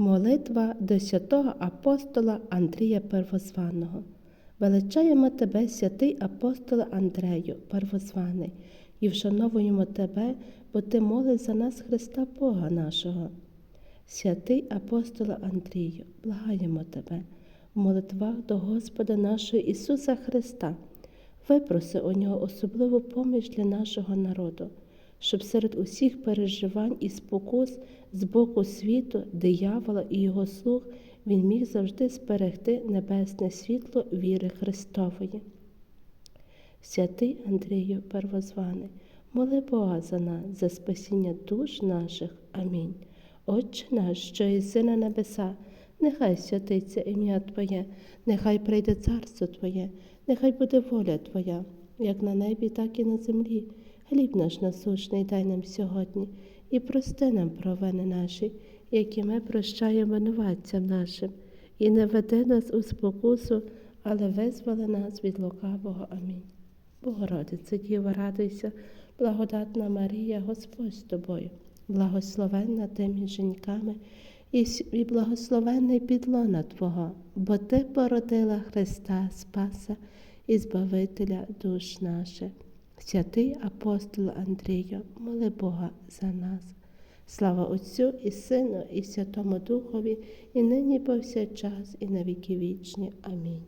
Молитва до святого апостола Андрія Первозваного. Величаємо тебе, святий апостоле Андрею, первозваний, і вшановуємо тебе, бо ти молиш за нас Христа Бога нашого. Святий апостоле Андрію, благаємо тебе, в молитвах до Господа нашого Ісуса Христа, випроси у нього особливу поміч для нашого народу, щоб серед усіх переживань і спокус з боку світу, диявола і його слуг він міг завжди зберегти небесне світло віри Христової. Святий Андрію Первозваний, моли Бога за нас, за спасіння душ наших. Амінь. Отче наш, що єси на небеса, нехай святиться ім'я Твоє, нехай прийде царство Твоє, нехай буде воля Твоя, як на небі, так і на землі. Хліб наш насущний дай нам сьогодні, і прости нам провини наші, які ми прощаємо винуватцям нашим, і не веди нас у спокусу, але визволи нас від лукавого. Амінь. Богородице, Діва, радуйся, благодатна Марія, Господь з тобою, благословенна ти між жінками, і благословенний підлона Твого, бо Ти породила Христа Спаса і Збавителя душ наших. Святий апостол Андрію, моли Бога за нас. Слава Отцю і Сину, і Святому Духові, і нині повсякчас, і на віки вічні. Амінь.